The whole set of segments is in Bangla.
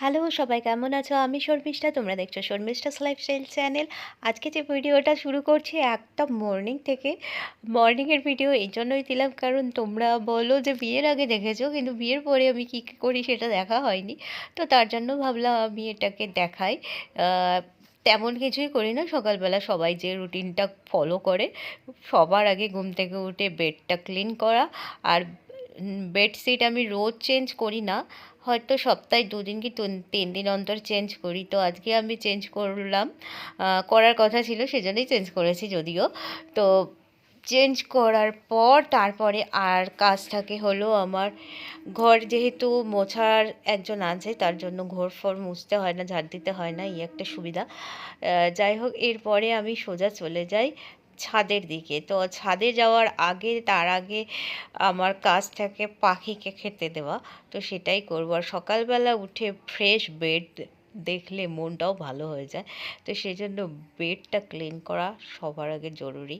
হ্যালো, সবাই কেমন আছো? আমি শর্মিষ্ঠা, তোমরা দেখছ শর্মিষ্ঠাস লাইফস্টাইল চ্যানেল আজকে যে ভিডিওটা শুরু করছি একদম মর্নিং থেকে মর্নিংয়ের ভিডিও এই জন্যই দিলাম, কারণ তোমরা বলো যে বিয়ের আগে দেখেছ, কিন্তু বিয়ের পরে আমি কী কী করি সেটা দেখা হয়নি। তো তার জন্য ভাবলাম আমি এটাকে দেখাই। তেমন কিছুই করি না, সকালবেলা সবাই যে রুটিনটা ফলো করে, সবার আগে ঘুম থেকে উঠে বেডটা ক্লিন করা। আর বেডশিট আমি রোজ চেঞ্জ করি না। হয়তো সপ্তাহে দুদিন কি তিন- দিন অন্তর চেঞ্জ করি। তো আজকে আমি চেঞ্জ করলাম করার কথা ছিল, সেজন্যই চেঞ্জ করেছি যদিও। তো চেঞ্জ করার পর তারপরে আর কাজ থাকে হলো আমার ঘর যেহেতু মোছার একজন আছে, তার জন্য ঘর ফর মুছতে হয় না, ঝাড় দিতে হয় না, এই একটা সুবিধা। যাই হোক, এরপরে আমি সোজা চলে যাই। ছাদের দিকে। তো ছাদে যাওয়ার আগে, তার আগে আমার কাজ থাকে পাখিকে খেতে দেওয়া। তো সেটাই করব। আর সকালবেলা উঠে ফ্রেশ বেড দেখলে মনটাও ভালো হয়ে যায়। তো সেই জন্য বেডটা ক্লিন করা সবার আগে জরুরি।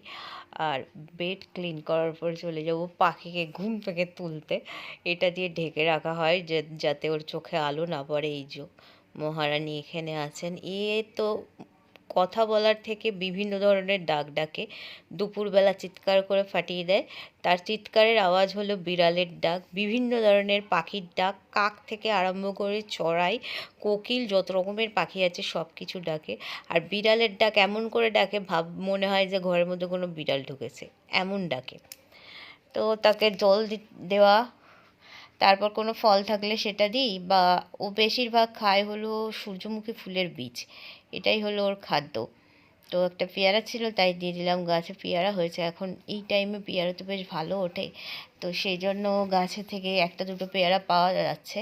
আর বেড ক্লিন করার পর চলে যাব পাখিকে ঘুম থেকে তুলতে। এটা দিয়ে ঢেকে রাখা হয় যে, যাতে ওর চোখে আলো না পড়ে। এই যে মহারানী এখানে আছেন। এ তো কথা বলার থেকে বিভিন্ন ধরনের ডাক ডাকে। দুপুরবেলা চিৎকার করে ফাটিয়ে দেয়। তার চিৎকারের আওয়াজ হলো বিড়ালের ডাক। বিভিন্ন ধরনের পাখির ডাক। কাক থেকে আরম্ভ করে চড়াই, কোকিল, যত রকমের পাখি আছে সব কিছু ডাকে। আর বিড়ালের ডাক এমন করে ডাকে, ভাব, মনে হয় যে ঘরের মধ্যে কোনো বিড়াল ঢুকেছে। এমন ডাকে। তো তাকে জল দেওয়া তারপর কোনো ফল থাকলে সেটা দিই বা ও বেশিরভাগ খায় হলো সূর্যমুখী ফুলের বীজ। এটাই হলো ওর খাদ্য। তো একটা পেয়ারা ছিল তাই দিয়ে দিলাম, গাছে পেয়ারা হয়েছে। এখন এই টাইমে পেয়ারা তো বেশ ভালো ওঠে। তো সেই জন্য গাছে থেকে একটা দুটো পেয়ারা পাওয়া যাচ্ছে।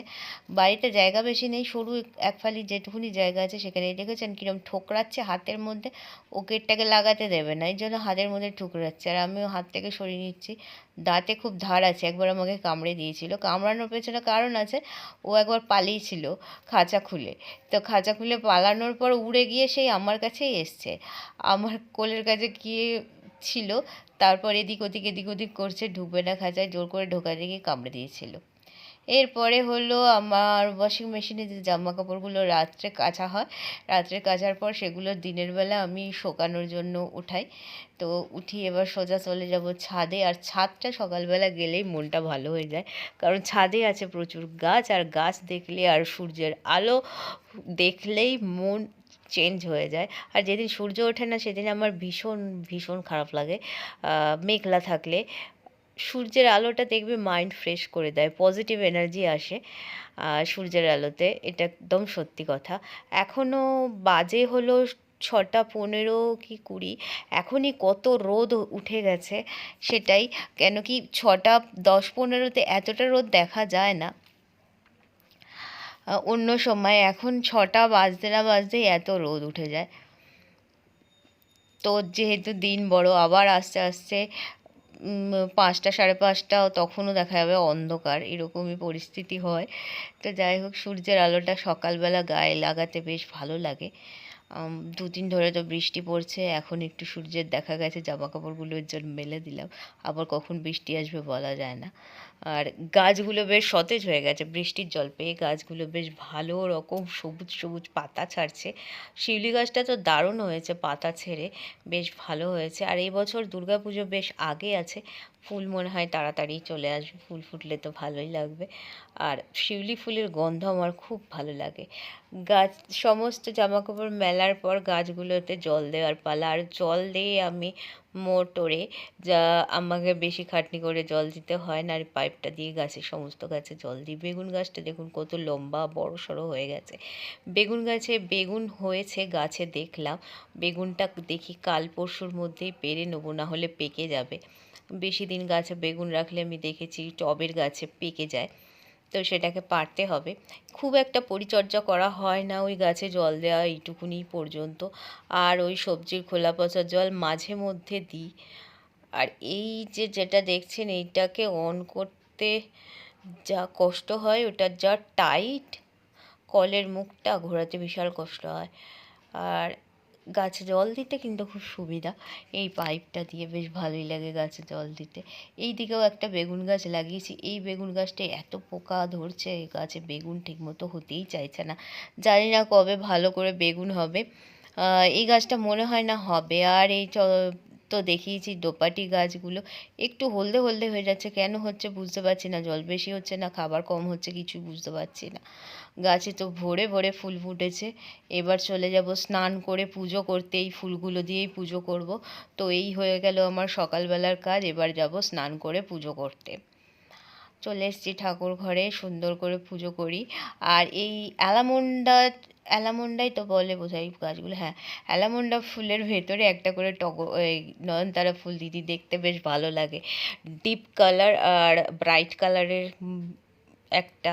বাড়িতে জায়গা বেশি নেই, সরু এক ফালি যেটুকুনি জায়গা আছে সেখানে দেখেছেন কিরম ঠোকরাচ্ছে হাতের মধ্যে, ও গেটটাকে লাগাতে দেবে না, এই জন্য হাতের মধ্যে ঠুকরাচ্ছে। আর আমিও হাত থেকে সরিয়ে নিচ্ছি, দাঁতে খুব ধার আছে, একবার আমাকে কামড়ে দিয়েছিল। কামড়ানোর পেছনে কারণ আছে, ও একবার পালিয়েছিল খাঁচা খুলে। তো খাঁচা খুলে পালানোর পর উড়ে গিয়ে সেই আমার কাছেই এসছে। আমার কোলের কাছে গিয়ে ছিল। তারপর এদিক ওদিক এদিক ওদিক করছে, ঢুকবে না খাঁচায়, জোর করে ঢোকা গিয়ে কামড়ে দিয়েছিল। এরপরে হলো আমার ওয়াশিং মেশিনে যে জামা কাপড়গুলো রাত্রে কাচা হয়, রাত্রে কাচার পর সেগুলো দিনের বেলা আমি শোকানোর জন্য উঠাই। তো উঠি এবার সোজা চলে যাব ছাদে, আর ছাদটা সকালবেলা গেলেই মনটা ভালো হয়ে যায়। কারণ ছাদে আছে প্রচুর গাছ, আর গাছ দেখলে আর সূর্যের আলো দেখলেই মন চেঞ্জ হয়ে যায়। আর যেদিন সূর্য ওঠে না, সেদিন আমার ভীষণ ভীষণ খারাপ লাগে। মেঘলা থাকলে সূর্যের আলোটা দেখবে মাইন্ড ফ্রেশ করে দেয় পজিটিভ এনার্জি আসে সূর্যের আলোতে। এটা একদম সত্যি কথা। এখনও বাজে হলো ছটা পনেরো কি কুড়ি। এখনই কত রোদ উঠে গেছে, সেটাই। কেন কি ছটা দশ পনেরোতে এতটা রোদ দেখা যায় না। অন্য সময় এখন ছটা বাজতে না বাজতেই এত রোদ উঠে যায়। তো যেহেতু দিন বড়, আবার আস্তে আস্তে পাঁচটা সাড়ে পাঁচটা তখনও দেখা যাবে অন্ধকার, এরকমই পরিস্থিতি হয়। তো যাই হোক, সূর্যের আলোটা সকালবেলা গায়ে লাগাতে বেশ ভালো লাগে। দুদিন ধরে তো বৃষ্টি পড়ছে, এখন একটু সূর্যের দেখা গেছে জামা কাপড়গুলো এর জন্য মেলে দিলাম, আবার কখন বৃষ্টি আসবে বলা যায় না। আর গাছগুলো বেশ সতেজ হয়ে গেছে, বৃষ্টির জল পেয়ে গাছগুলো বেশ ভালো রকম সবুজ সবুজ পাতা ছাড়ছে। শিউলি গাছটা তো দারুণ হয়েছে পাতা ছেড়ে, বেশ ভালো হয়েছে, আর এই বছর দুর্গাপুজো বেশ আগে আছে ফুল মনে হয় তাড়াতাড়ি চলে আসবে, ফুল ফুটলে তো ভালোই লাগবে। আর শিউলি ফুলের গন্ধ আমার খুব ভালো লাগে। গাছ, সমস্ত জামাকাপড় মেলার পর গাছগুলোতে জল দেওয়ার পালা, আর জল দিয়ে আমি মোটরে যা আমাকে বেশি খাটনি করে জল দিতে হয় না, আর পাইপটা দিয়ে গাছে, সমস্ত গাছে জল দিই। বেগুন গাছটা দেখুন কত লম্বা, বড় সড়ো হয়ে গেছে। বেগুন গাছে বেগুন হয়েছে, গাছে দেখলাম। বেগুনটা দেখি কাল পরশুর মধ্যেই পেরে নেব, না হলে পেকে যাবে। বেশি দিন গাছে বেগুন রাখলে আমি দেখেছি টবের গাছে পেকে যায়, তো সেটাকে পারতে হবে। খুব একটা পরিচর্যা করা হয় না ওই গাছে জল দেওয়া এইটুকুনি পর্যন্ত। আর ওই সবজির খোলা পচা জল মাঝে মধ্যে দিই। আর এই যে যেটা দেখছেন এইটাকে অন করতে যা কষ্ট হয় ওটা যা টাইট কলের মুখটা ঘোরাতে বিশাল কষ্ট হয়। আর গাছে জল দিতে কিন্তু খুব সুবিধা। এই পাইপটা দিয়ে বেশ ভালোই লাগে গাছে জল দিতে। এই দিকেও একটা বেগুন গাছ লাগিয়েছি। এই বেগুন গাছটা এত পোকা ধরছে, এই গাছে বেগুন ঠিকমতো হতেই চাইছে না। জানি না কবে ভালো করে বেগুন হবে। এই গাছটা মনে হয় না হবে। আর এই চ তো দেখিয়েছি দোপাটি গাছগুলো। একটু হলদে হলদে হয়ে যাচ্ছে, কেন হচ্ছে বুঝতে পারছি না। জল বেশি হচ্ছে না, খাবার কম হচ্ছে, কিছু বুঝতে পারছি না। গাছে তো ভরে ভরে ফুল ফুটেছে। এবার চলে যাব স্নান করে পুজো করতে। এই ফুলগুলো দিয়েই পুজো করব। তো এই হয়ে গেল আমার সকালবেলার কাজ। এবার যাব স্নান করে পুজো করতে। চলে এসেছি ঠাকুর ঘরে, সুন্দর করে পুজো করি। আর এই অ্যালামন্ডা, অ্যালামন্ডাই তো বলে বোঝাই গাছগুলো হ্যাঁ। অ্যালামন্ডা ফুলের ভেতরে একটা করে টগ নয়নতারা ফুল দিদি দেখতে বেশ ভালো লাগে। ডিপ কালার আর ব্রাইট কালারের একটা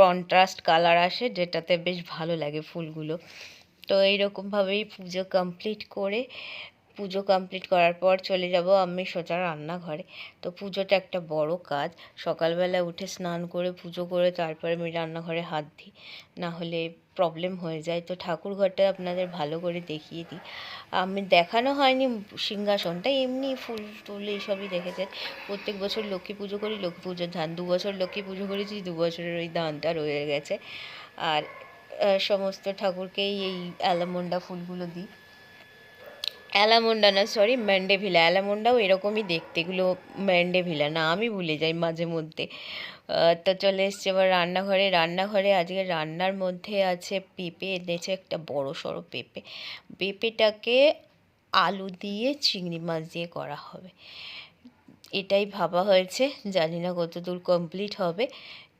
কন্ট্রাস্ট কালার আসে, যেটাতে বেশ ভালো লাগে ফুলগুলো। তো এইরকমভাবেই পুজো কমপ্লিট করে পুজো কমপ্লিট করার পর চলে যাব আমি সোজা রান্নাঘরে। তো পুজোটা একটা বড় কাজ। সকালবেলা উঠে স্নান করে পুজো করে তারপরে আমি রান্নাঘরে হাত দিই। না হলে প্রবলেম হয়ে যায়। তো ঠাকুর ঘরটা আপনাদের ভালো করে দেখিয়ে দিই। আমি দেখানো হয়নি সিংহাসনটা, এমনি ফুল টুল এইসবই দেখেছেন। প্রত্যেক বছর লক্ষ্মী পুজো করি, লক্ষ্মী পুজোর ধান, দু বছর লক্ষ্মী পুজো করেছি, দু বছরের ওই ধানটা রয়ে গেছে। আর সমস্ত ঠাকুরকেই এই অ্যালামন্ডা ফুলগুলো দিই। অ্যালামন্ডা না সরি ম্যান্ডেভিলা। অ্যালামন্ডাও এরকমই দেখতে। এগুলো ম্যান্ডেভিলা না, আমি ভুলে যাই মাঝে মধ্যে। তো চলে এসছে এবার রান্নাঘরে। রান্নাঘরে আজকে রান্নার মধ্যে আছে পেঁপে এনেছে একটা বড় সড়ো পেঁপে। পেঁপেটাকে আলু দিয়ে চিংড়ি মাছ দিয়ে করা হবে। এটাই ভাবা হয়েছে। জানি না কত দূর কমপ্লিট হবে।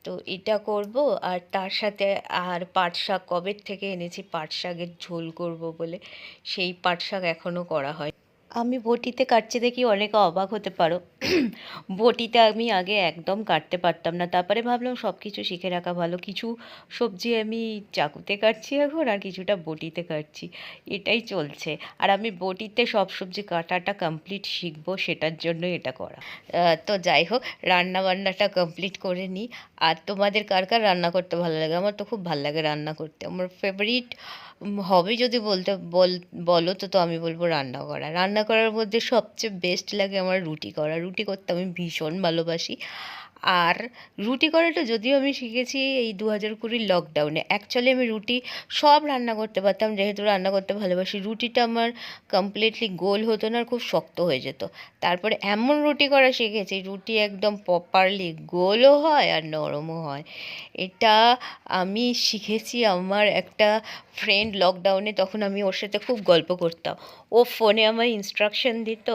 তো এটা করব আর তার সাথে আর পাট শাক কবের থেকে এনেছি? পাট শাকের ঝোল করব বলে। সেই পাট শাক এখনও করা হয় আমি বটিতে কাটছি দেখি অনেকে অবাক হতে পারো। বটিতে আমি আগে একদম কাটতে পারতাম না। তারপরে ভাবলাম সব কিছু শিখে রাখা ভালো। কিছু সবজি আমি চাকুতে কাটছি এখন, আর কিছুটা বটিতে কাটছি। এটাই চলছে। আর আমি বটিতে সব সবজি কাটাটা কমপ্লিট শিখব, সেটার জন্য এটা করা। তো যাই হোক রান্না বান্নাটা কমপ্লিট করে নিই। আর তোমাদের কার কার রান্না করতে ভালো লাগে? আমার তো খুব ভালো লাগে রান্না করতে। আমার ফেভারিট হবি যদি বলতে, বল, বলো তো তো আমি বলব রান্না করা। রান্না করার মধ্যে সবচেয়ে বেস্ট লাগে আমার রুটি করা। রুটি করতে আমি ভীষণ ভালোবাসি। আর রুটি করাটা যদিও আমি শিখেছি এই দু হাজার কুড়ির লকডাউনে অ্যাকচুয়ালি আমি রুটি সব রান্না করতে পারতাম, যেহেতু রান্না করতে ভালোবাসি। রুটিটা আমার কমপ্লিটলি গোল হতো না আর খুব শক্ত হয়ে যেত। তারপরে এমন রুটি করা শিখেছি, রুটি একদম প্রপারলি গোলও হয় আর নরমও হয়। এটা আমি শিখেছি আমার একটা ফ্রেন্ড লকডাউনে তখন আমি ওর সাথে খুব গল্প করতাম। ও ফোনে আমার ইনস্ট্রাকশন দিত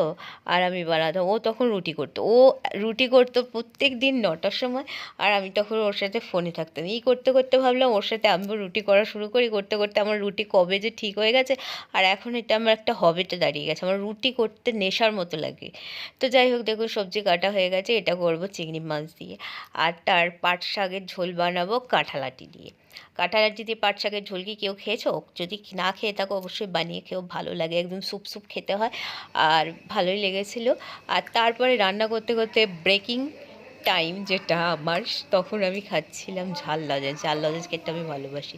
আর আমি বানাতাম। ও তখন রুটি করতো। ও রুটি করতো প্রত্যেক দিন নটার সময় আর আমি তখন ওর সাথে ফোনে থাকতাম। এই করতে করতে ভাবলাম ওর সাথে আমিও রুটি করা শুরু করি, করতে করতে আমার রুটি কবে যে ঠিক হয়ে গেছে আর এখন এটা আমার একটা হবিতে দাঁড়িয়ে গেছে। আমার রুটি করতে নেশার মতো লাগে। তো যাই হোক, দেখুন সবজি কাটা হয়ে গেছে, এটা করব চিংড়ি মাছ দিয়ে। আর তার পাট শাকের ঝোল বানাবো কাঁঠালাটি দিয়ে। কাঁঠালাটি দিয়ে পাট শাকের ঝোল কি কেউ খেয়েছো? যদি না খেয়ে থাকো, অবশ্যই বানিয়ে খেয়েও ভালো লাগে, একদম স্যুপ স্যুপ খেতে হয়। আর ভালোই লেগেছিলো। আর তারপরে রান্না করতে করতে ব্রেকিং টাইম যেটা আমার, তখন আমি খাচ্ছিলাম ঝাল লজেন্স। ঝাল লজেন্স খেতে আমি ভালোবাসি।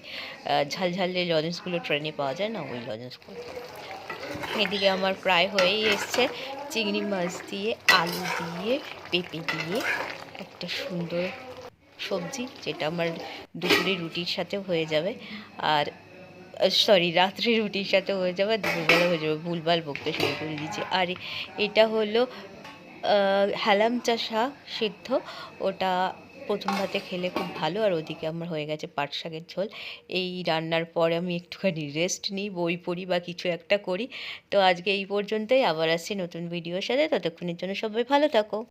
ঝাল ঝাল যে লজেন্সগুলো ট্রেনে পাওয়া যায় না, ওই লজেন্সগুলো এদিকে আমার প্রায় হয়েই এসছে চিংড়ি মাছ দিয়ে, আলু দিয়ে, পেঁপে দিয়ে একটা সুন্দর সবজি, যেটা আমার দুপুরে রুটির সাথে হয়ে যাবে। আর সরি রাত্রে রুটির সাথে হয়ে যাবে দুপুরবেলা হয়ে যাবে। ভুলভাল বকতে শুরু করে দিচ্ছি আর এটা হলো হ্যালামচা শাক সিদ্ধ। ওটা প্রথম ভাতে খেলে খুব ভালো, আর ওদিকে আমার হয়ে গেছে পাট শাকের ঝোল। এই রান্নার পরে আমি একটুখানি রেস্ট নিই, বই পড়ি বা কিছু একটা করি। তো আজকে এই পর্যন্তই, আবার আসছি নতুন ভিডিওর সাথে। ততক্ষণের জন্য সবাই ভালো থাকো।